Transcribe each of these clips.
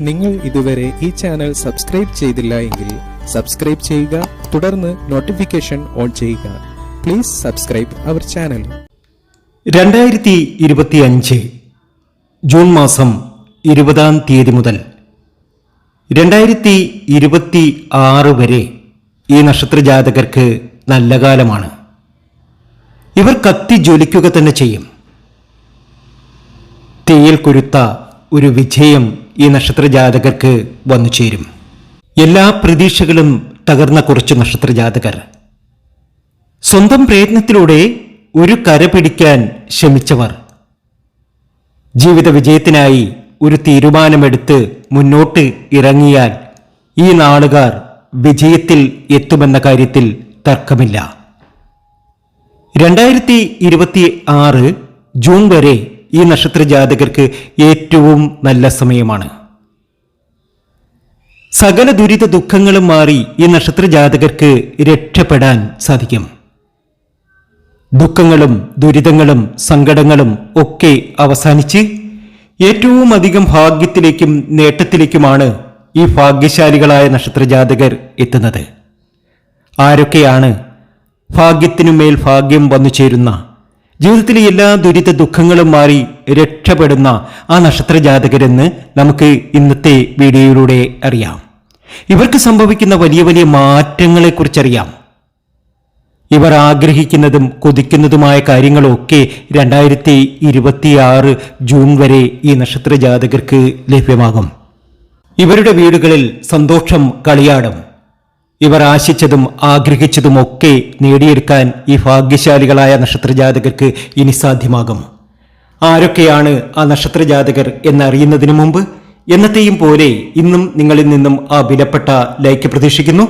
നിങ്ങൾ ഇതുവരെ ഈ ചാനൽ സബ്സ്ക്രൈബ് ചെയ്തില്ല എങ്കിൽ സബ്സ്ക്രൈബ് ചെയ്യുക തുടർന്ന് നോട്ടിഫിക്കേഷൻ ഓൺ ചെയ്യുക. പ്ലീസ് സബ്സ്ക്രൈബ് അവർ ചാനൽ രണ്ടായിരത്തി ഇരുപത്തി അഞ്ച് ജൂൺ മാസം ഇരുപതാം തീയതി മുതൽ രണ്ടായിരത്തി ഇരുപത്തി ആറ് വരെ ഈ നക്ഷത്ര ജാതകർക്ക് നല്ല കാലമാണ്. ഇവർ കത്തി ജ്വലിക്കുക തന്നെ ചെയ്യും. തീയിൽ കുരുത്ത ഒരു വിജയം ഈ നക്ഷത്ര ജാതകർക്ക് വന്നു ചേരും. എല്ലാ പ്രതീക്ഷകളും തകർന്ന കുറച്ച് നക്ഷത്ര ജാതകർ സ്വന്തം പ്രയത്നത്തിലൂടെ ഒരു കര പിടിക്കാൻ ശ്രമിച്ചവർ. ജീവിത വിജയത്തിനായി ഒരു തീരുമാനമെടുത്ത് മുന്നോട്ട് ഇറങ്ങിയാൽ ഈ നാളുകാർ വിജയത്തിൽ എത്തുമെന്ന കാര്യത്തിൽ തർക്കമില്ല. രണ്ടായിരത്തി ഇരുപത്തി ആറ് ജൂൺ വരെ ഈ നക്ഷത്ര ജാതകർക്ക് ഏറ്റവും നല്ല സമയമാണ്. സകല ദുരിത ദുഃഖങ്ങളും മാറി ഈ നക്ഷത്ര ജാതകർക്ക് രക്ഷപ്പെടാൻ സാധിക്കും. ദുഃഖങ്ങളും ദുരിതങ്ങളും സങ്കടങ്ങളും ഒക്കെ അവസാനിച്ച് ഏറ്റവും അധികം ഭാഗ്യത്തിലേക്കും നേട്ടത്തിലേക്കുമാണ് ഈ ഭാഗ്യശാലികളായ നക്ഷത്രജാതകർ എത്തുന്നത്. ആരൊക്കെയാണ് ഭാഗ്യത്തിനുമേൽ ഭാഗ്യം വന്നു ചേരുന്ന ജീവിതത്തിലെ എല്ലാ ദുരിത ദുഃഖങ്ങളും മാറി രക്ഷപ്പെടുന്ന ആ നക്ഷത്ര ജാതകരെന്ന് നമുക്ക് ഇന്നത്തെ വീഡിയോയിലൂടെ അറിയാം. ഇവർക്ക് സംഭവിക്കുന്ന വലിയ വലിയ മാറ്റങ്ങളെക്കുറിച്ചറിയാം. ഇവർ ആഗ്രഹിക്കുന്നതും കൊതിക്കുന്നതുമായ കാര്യങ്ങളൊക്കെ രണ്ടായിരത്തി ഇരുപത്തിയാറ് ജൂൺ വരെ ഈ നക്ഷത്ര ജാതകർക്ക് ലഭ്യമാകും. ഇവരുടെ വീടുകളിൽ സന്തോഷം കളിയാടും. ഇവർ ആശിച്ചതും ആഗ്രഹിച്ചതുമൊക്കെ നേടിയെടുക്കാൻ ഈ ഭാഗ്യശാലികളായ നക്ഷത്രജാതകർക്ക് ഇനി സാധ്യമാകും. ആരൊക്കെയാണ് ആ നക്ഷത്രജാതകർ ജാതകർ എന്നറിയുന്നതിന് മുമ്പ് എന്നത്തെയും പോലെ ഇന്നും നിങ്ങളിൽ നിന്നും ആ വിലപ്പെട്ട ലൈക്ക് പ്രതീക്ഷിക്കുന്നു.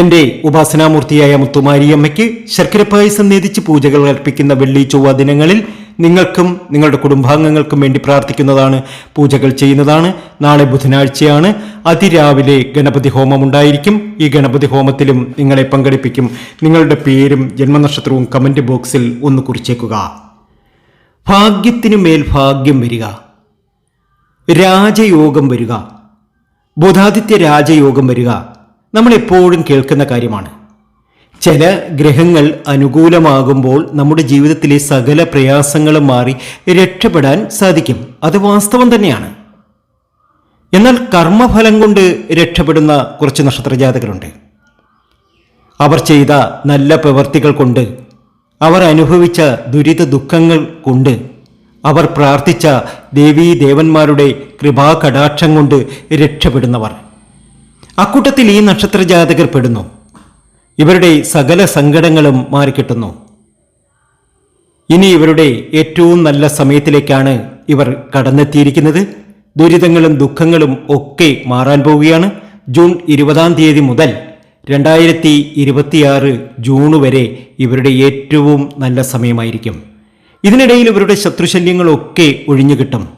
എന്റെ ഉപാസനാമൂർത്തിയായ മുത്തുമാരിയമ്മയ്ക്ക് ശർക്കര പായസം നേതിച്ച് പൂജകൾ അർപ്പിക്കുന്ന വെള്ളി ചൊവ്വ ദിനങ്ങളിൽ നിങ്ങൾക്കും നിങ്ങളുടെ കുടുംബാംഗങ്ങൾക്കും വേണ്ടി പ്രാർത്ഥിക്കുന്നതാണ് പൂജകൾ ചെയ്യുന്നതാണ്. നാളെ ബുധനാഴ്ചയാണ്. അതിരാവിലെ ഗണപതി ഹോമം ഉണ്ടായിരിക്കും. ഈ ഗണപതി ഹോമത്തിലും നിങ്ങളെ പങ്കെടുപ്പിക്കും. നിങ്ങളുടെ പേരും ജന്മനക്ഷത്രവും കമന്റ് ബോക്സിൽ ഒന്ന് കുറിച്ചേക്കുക. ഭാഗ്യത്തിനു മേൽ ഭാഗ്യം വരിക. രാജയോഗം വരിക. ബുധാദിത്യ രാജയോഗം വരിക. നമ്മൾ എപ്പോഴും കേൾക്കുന്ന കാര്യമാണ്. ചില ഗ്രഹങ്ങൾ അനുകൂലമാകുമ്പോൾ നമ്മുടെ ജീവിതത്തിലെ സകല പ്രയാസങ്ങളും മാറി രക്ഷപ്പെടാൻ സാധിക്കും. അത് വാസ്തവം തന്നെയാണ്. എന്നാൽ കർമ്മഫലം കൊണ്ട് രക്ഷപ്പെടുന്ന കുറച്ച് നക്ഷത്രജാതകളുണ്ട് അവർ ചെയ്ത നല്ല പ്രവർത്തികൾ കൊണ്ട് അവർ അനുഭവിച്ച ദുരിത ദുഃഖങ്ങൾ കൊണ്ട് അവർ പ്രാർത്ഥിച്ച ദേവീ ദേവന്മാരുടെ കൃപാകടാക്ഷം കൊണ്ട് രക്ഷപ്പെടുന്നവർ. അക്കൂട്ടത്തിൽ ഈ നക്ഷത്രജാതകർ പെടുന്നു. ഇവരുടെ സകല സങ്കടങ്ങളും മാറിക്കിട്ടുന്നു. ഇനി ഇവരുടെ ഏറ്റവും നല്ല സമയത്തിലേക്കാണ് ഇവർ കടന്നെത്തിയിരിക്കുന്നത്. ദുരിതങ്ങളും ദുഃഖങ്ങളും ഒക്കെ മാറാൻ പോവുകയാണ്. ജൂൺ ഇരുപതാം തീയതി മുതൽ രണ്ടായിരത്തി ഇരുപത്തിയാറ് ജൂൺ വരെ ഇവരുടെ ഏറ്റവും നല്ല സമയമായിരിക്കും. ഇതിനിടയിൽ ഇവരുടെ ശത്രുശല്യങ്ങളൊക്കെ ഒഴിഞ്ഞു കിട്ടും.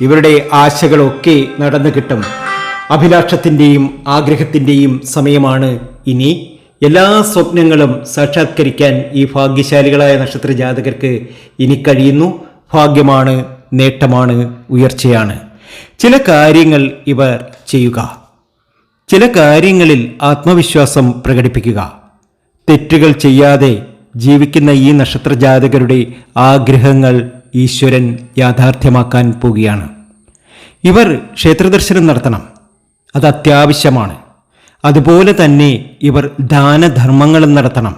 ഇവരുടെ ആശകളൊക്കെ നടന്നു കിട്ടും. അഭിലാഷത്തിന്റെയും ആഗ്രഹത്തിന്റെയും സമയമാണ് ഇനി. എല്ലാ സ്വപ്നങ്ങളും സാക്ഷാത്കരിക്കാൻ ഈ ഭാഗ്യശാലികളായ നക്ഷത്ര ജാതകർക്ക് ഇനി കഴിയുന്നു. ഭാഗ്യമാണ് നേട്ടമാണ് ഉയർച്ചയാണ്. ചില കാര്യങ്ങൾ ഇവർ ചെയ്യുക. ചില കാര്യങ്ങളിൽ ആത്മവിശ്വാസം പ്രകടിപ്പിക്കുക. തെറ്റുകൾ ചെയ്യാതെ ജീവിക്കുന്ന ഈ നക്ഷത്ര ജാതകരുടെ ആഗ്രഹങ്ങൾ ഈശ്വരൻ യാഥാർത്ഥ്യമാക്കാൻ പോവുകയാണ്. ഇവർ ക്ഷേത്രദർശനം നടത്തണം. അത് അത്യാവശ്യമാണ്. അതുപോലെ തന്നെ ഇവർ ദാനധർമ്മങ്ങളും നടത്തണം.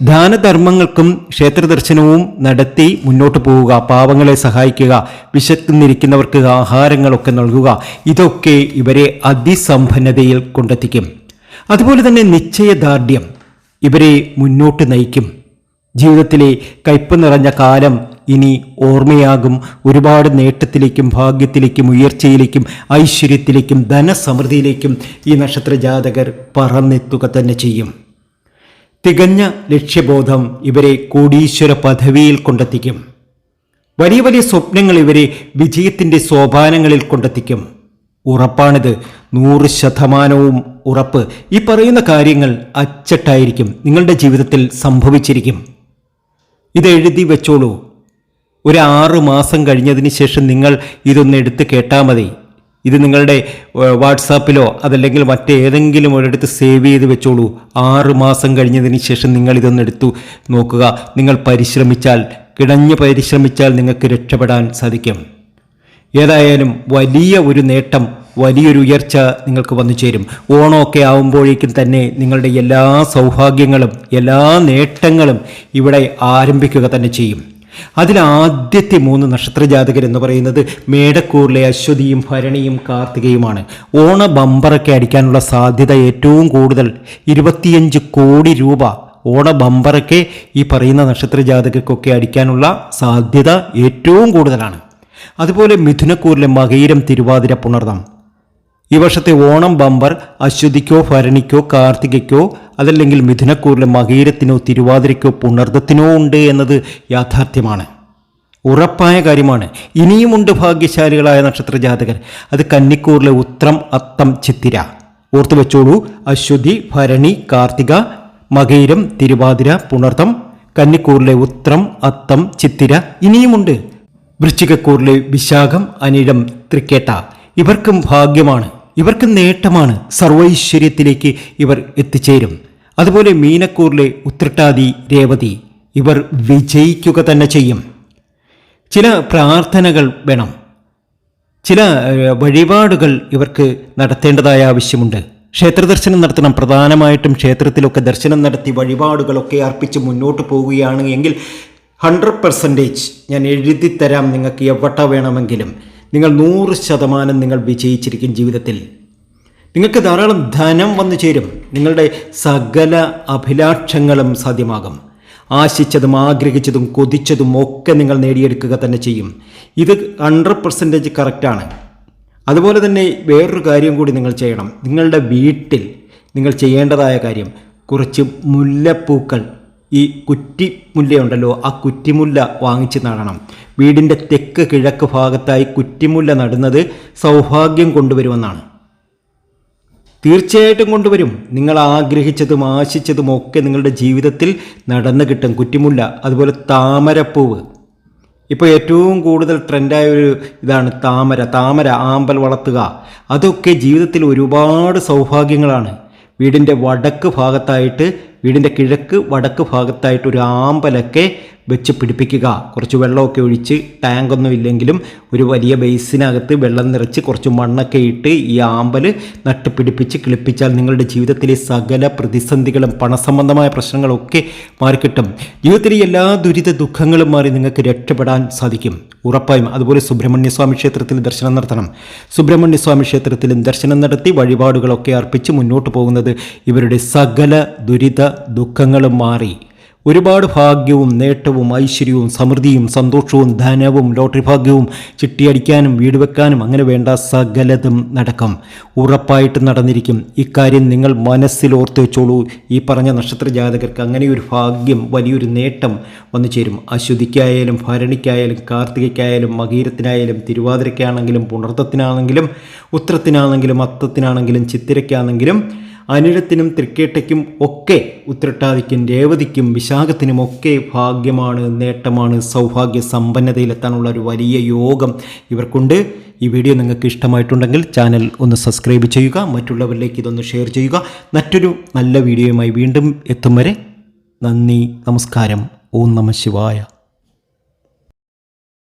ദാനധർമ്മങ്ങൾക്കും ക്ഷേത്രദർശനവും നടത്തി മുന്നോട്ട് പോവുക പാവങ്ങളെ സഹായിക്കുക വിശക്കുന്നിരിക്കുന്നവർക്ക് ആഹാരങ്ങളൊക്കെ നൽകുക ഇതൊക്കെ ഇവരെ അതിസമ്പന്നതയിൽ കൊണ്ടെത്തിക്കും. അതുപോലെ തന്നെ നിശ്ചയദാർഢ്യം ഇവരെ മുന്നോട്ട് നയിക്കും. ജീവിതത്തിലെ കയ്പ് നിറഞ്ഞ കാലം ഇനി ഓർമ്മയാകും. ഒരുപാട് നേട്ടത്തിലേക്കും ഭാഗ്യത്തിലേക്കും ഉയർച്ചയിലേക്കും ഐശ്വര്യത്തിലേക്കും ധനസമൃദ്ധിയിലേക്കും ഈ നക്ഷത്ര ജാതകർ പറന്നെത്തുക തന്നെ ചെയ്യും. തികഞ്ഞ ലക്ഷ്യബോധം ഇവരെ കോടീശ്വര പദവിയിൽ കൊണ്ടെത്തിക്കും. വലിയ വലിയ സ്വപ്നങ്ങൾ ഇവരെ വിജയത്തിന്റെ സോപാനങ്ങളിൽ കൊണ്ടെത്തിക്കും. ഉറപ്പാണിത്. നൂറ് ശതമാനവും ഉറപ്പ്. ഈ പറയുന്ന കാര്യങ്ങൾ അച്ചട്ടായിരിക്കും. നിങ്ങളുടെ ജീവിതത്തിൽ സംഭവിച്ചിരിക്കും. ഇത് എഴുതി വെച്ചോളൂ. ഒരു ആറ് മാസം കഴിഞ്ഞതിന് ശേഷം നിങ്ങൾ ഇതൊന്ന് എടുത്ത് കേട്ടാൽ മതി. ഇത് നിങ്ങളുടെ വാട്സാപ്പിലോ അതല്ലെങ്കിൽ മറ്റേതെങ്കിലും ഒരിടത്ത് സേവ് ചെയ്ത് വെച്ചോളൂ. ആറ് മാസം കഴിഞ്ഞതിന് ശേഷം നിങ്ങൾ ഇതൊന്ന് എടുത്തു നോക്കുക. നിങ്ങൾ പരിശ്രമിച്ചാൽ കിടഞ്ഞ് പരിശ്രമിച്ചാൽ നിങ്ങൾക്ക് രക്ഷപ്പെടാൻ സാധിക്കും. ഏതായാലും വലിയ ഒരു നേട്ടം വലിയൊരു ഉയർച്ച നിങ്ങൾക്ക് വന്നു ചേരും. ഓണമൊക്കെ ആവുമ്പോഴേക്കും തന്നെ നിങ്ങളുടെ എല്ലാ സൗഭാഗ്യങ്ങളും എല്ലാ നേട്ടങ്ങളും ഇവിടെ ആരംഭിക്കുക തന്നെ ചെയ്യും. അതിൽ ആദ്യത്തെ മൂന്ന് നക്ഷത്ര ജാതകർ എന്ന് പറയുന്നത് മേടക്കൂറിലെ അശ്വതിയും ഭരണിയും കാർത്തികയുമാണ്. ഓണ ബമ്പറൊക്കെ അടിക്കാനുള്ള സാധ്യത ഏറ്റവും കൂടുതൽ. ഇരുപത്തിയഞ്ച് കോടി രൂപ ഓണ ബമ്പറൊക്കെ ഈ പറയുന്ന നക്ഷത്ര ജാതകക്കൊക്കെ അടിക്കാനുള്ള സാധ്യത ഏറ്റവും കൂടുതലാണ്. അതുപോലെ മിഥുനക്കൂറിലെ മകയിരം തിരുവാതിര പുണർദം ഈ വർഷത്തെ ഓണം ബമ്പർ അശ്വതിക്കോ ഭരണിക്കോ കാർത്തികയ്ക്കോ അതല്ലെങ്കിൽ മിഥുനക്കൂറിലെ മകീരത്തിനോ തിരുവാതിരയ്ക്കോ പുണർദത്തിനോ ഉണ്ട് എന്നത് യാഥാർത്ഥ്യമാണ്. ഉറപ്പായ കാര്യമാണ്. ഇനിയുമുണ്ട് ഭാഗ്യശാലികളായ നക്ഷത്ര ജാതകർ അത് കന്നിക്കൂറിലെ ഉത്രം അത്തം ചിത്തിര. ഓർത്തു വെച്ചോളൂ. അശ്വതി ഭരണി കാർത്തിക മകീരം തിരുവാതിര പുണർത്തം കന്നിക്കൂറിലെ ഉത്രം അത്തം ചിത്തിര ഇനിയുമുണ്ട്. വൃശ്ചികക്കൂറിലെ വിശാഖം അനിഴം തൃക്കേട്ട. ഇവർക്കും ഭാഗ്യമാണ്. ഇവർക്ക് നേട്ടമാണ് സർവൈശ്വര്യത്തിലേക്ക് ഇവർ എത്തിച്ചേരും. അതുപോലെ മീനക്കൂറിലെ ഉത്രട്ടാതി രേവതി ഇവർ വിജയിക്കുക തന്നെ ചെയ്യും. ചില പ്രാർത്ഥനകൾ വേണം. ചില വഴിപാടുകൾ ഇവർക്ക് നടത്തേണ്ടതായ ആവശ്യമുണ്ട്. ക്ഷേത്ര ദർശനം നടത്തണം. പ്രധാനമായിട്ടും ക്ഷേത്രത്തിലൊക്കെ ദർശനം നടത്തി വഴിപാടുകളൊക്കെ അർപ്പിച്ച് മുന്നോട്ട് പോവുകയാണ് എങ്കിൽ ഹൺഡ്രഡ് പെർസെന്റേജ് ഞാൻ എഴുതി തരാം നിങ്ങൾക്ക് എവട്ട വേണമെങ്കിലും. നിങ്ങൾ നൂറ് ശതമാനം നിങ്ങൾ വിജയിച്ചിരിക്കും ജീവിതത്തിൽ. നിങ്ങൾക്ക് ധാരാളം ധനം വന്നു ചേരും. നിങ്ങളുടെ സകല അഭിലാഷങ്ങളും സാധ്യമാകും. ആശിച്ചതും ആഗ്രഹിച്ചതും കൊതിച്ചതും ഒക്കെ നിങ്ങൾ നേടിയെടുക്കുക തന്നെ ചെയ്യും. ഇത് ഹൺഡ്രഡ് പെർസെന്റേജ് കറക്റ്റാണ് അതുപോലെ തന്നെ വേറൊരു കാര്യം കൂടി നിങ്ങൾ ചെയ്യണം. നിങ്ങളുടെ വീട്ടിൽ നിങ്ങൾ ചെയ്യേണ്ടതായ കാര്യം കുറച്ച് മുല്ലപ്പൂക്കൾ ഈ കുറ്റിമുല്ലയുണ്ടല്ലോ ആ കുറ്റിമുല്ല വാങ്ങിച്ച് നടണം. വീടിന്റെ തെക്ക് കിഴക്ക് ഭാഗത്തായി കുറ്റിമുല്ല നടുന്നത് സൗഭാഗ്യം കൊണ്ടുവരുമെന്നാണ്. തീർച്ചയായിട്ടും കൊണ്ടുവരും. നിങ്ങൾ ആഗ്രഹിച്ചതും ആശിച്ചതും ഒക്കെ നിങ്ങളുടെ ജീവിതത്തിൽ നടന്നു കിട്ടും കുറ്റിമുല്ല അതുപോലെ താമരപ്പൂവ്. ഇപ്പോൾ ഏറ്റവും കൂടുതൽ ട്രെൻഡായ ഒരു ഇതാണ് താമര. താമര ആമ്പൽ വളർത്തുക. അതൊക്കെ ജീവിതത്തിൽ ഒരുപാട് സൗഭാഗ്യങ്ങളാണ്. വീടിന്റെ വടക്ക് ഭാഗത്തായിട്ട് വീടിന്റെ കിഴക്ക് വടക്ക് ഭാഗത്തായിട്ട് ഒരു ആമ്പലൊക്കെ വെച്ച് പിടിപ്പിക്കുക. കുറച്ച് വെള്ളമൊക്കെ ഒഴിച്ച് ടാങ്കൊന്നും ഇല്ലെങ്കിലും ഒരു വലിയ ബേസിനകത്ത് വെള്ളം നിറച്ച് കുറച്ച് മണ്ണൊക്കെ ഇട്ട് ഈ ആമ്പൽ നട്ടുപിടിപ്പിച്ച് കിളിപ്പിച്ചാൽ നിങ്ങളുടെ ജീവിതത്തിലെ സകല പ്രതിസന്ധികളും പണസംബന്ധമായ പ്രശ്നങ്ങളൊക്കെ മാറിക്കിട്ടും. ജീവിതത്തിലെ എല്ലാ ദുരിത ദുഃഖങ്ങളും മാറി നിങ്ങൾക്ക് രക്ഷപ്പെടാൻ സാധിക്കും. ഉറപ്പായും അതുപോലെ സുബ്രഹ്മണ്യസ്വാമി ക്ഷേത്രത്തിൽ ദർശനം നടത്തണം. സുബ്രഹ്മണ്യസ്വാമി ക്ഷേത്രത്തിലും ദർശനം നടത്തി വഴിപാടുകളൊക്കെ അർപ്പിച്ച് മുന്നോട്ട് പോകുന്നത് ഇവരുടെ സകല ദുരിത ദുഃഖങ്ങളും മാറി. ഒരുപാട് ഭാഗ്യവും നേട്ടവും ഐശ്വര്യവും സമൃദ്ധിയും സന്തോഷവും ധനവും ലോട്ടറി ഭാഗ്യവും ചിട്ടിയടിക്കാനും വീട് വെക്കാനും അങ്ങനെ വേണ്ട സകലതും നടക്കും. ഉറപ്പായിട്ട് നടന്നിരിക്കും. ഇക്കാര്യം നിങ്ങൾ മനസ്സിൽ ഓർത്ത് വെച്ചോളൂ. ഈ പറഞ്ഞ നക്ഷത്ര ജാതകർക്ക് അങ്ങനെ ഒരു ഭാഗ്യം വലിയൊരു നേട്ടം വന്നു ചേരും. അശ്വതിക്കായാലും ഭരണിക്കായാലും കാർത്തികയ്ക്കായാലും മകീരത്തിനായാലും തിരുവാതിരയ്ക്കാണെങ്കിലും പുണർത്തത്തിനാണെങ്കിലും ഉത്രത്തിനാണെങ്കിലും അത്തത്തിനാണെങ്കിലും ചിത്തിരയ്ക്കാണെങ്കിലും അനിഴത്തിനും തൃക്കേട്ടയ്ക്കും ഒക്കെ ഉത്രട്ടാതിക്കും രേവതിക്കും വിശാഖത്തിനും ഒക്കെ ഭാഗ്യമാണ് നേട്ടമാണ് സൗഭാഗ്യ സമ്പന്നതയിലെത്താനുള്ള ഒരു വലിയ യോഗം ഇവർക്കുണ്ട്. ഈ വീഡിയോ നിങ്ങൾക്ക് ഇഷ്ടമായിട്ടുണ്ടെങ്കിൽ ചാനൽ ഒന്ന് സബ്സ്ക്രൈബ് ചെയ്യുക മറ്റുള്ളവരിലേക്ക് ഇതൊന്ന് ഷെയർ ചെയ്യുക. മറ്റൊരു നല്ല വീഡിയോയുമായി വീണ്ടും എത്തും വരെ നന്ദി നമസ്കാരം. ഓം നമ ശിവായ.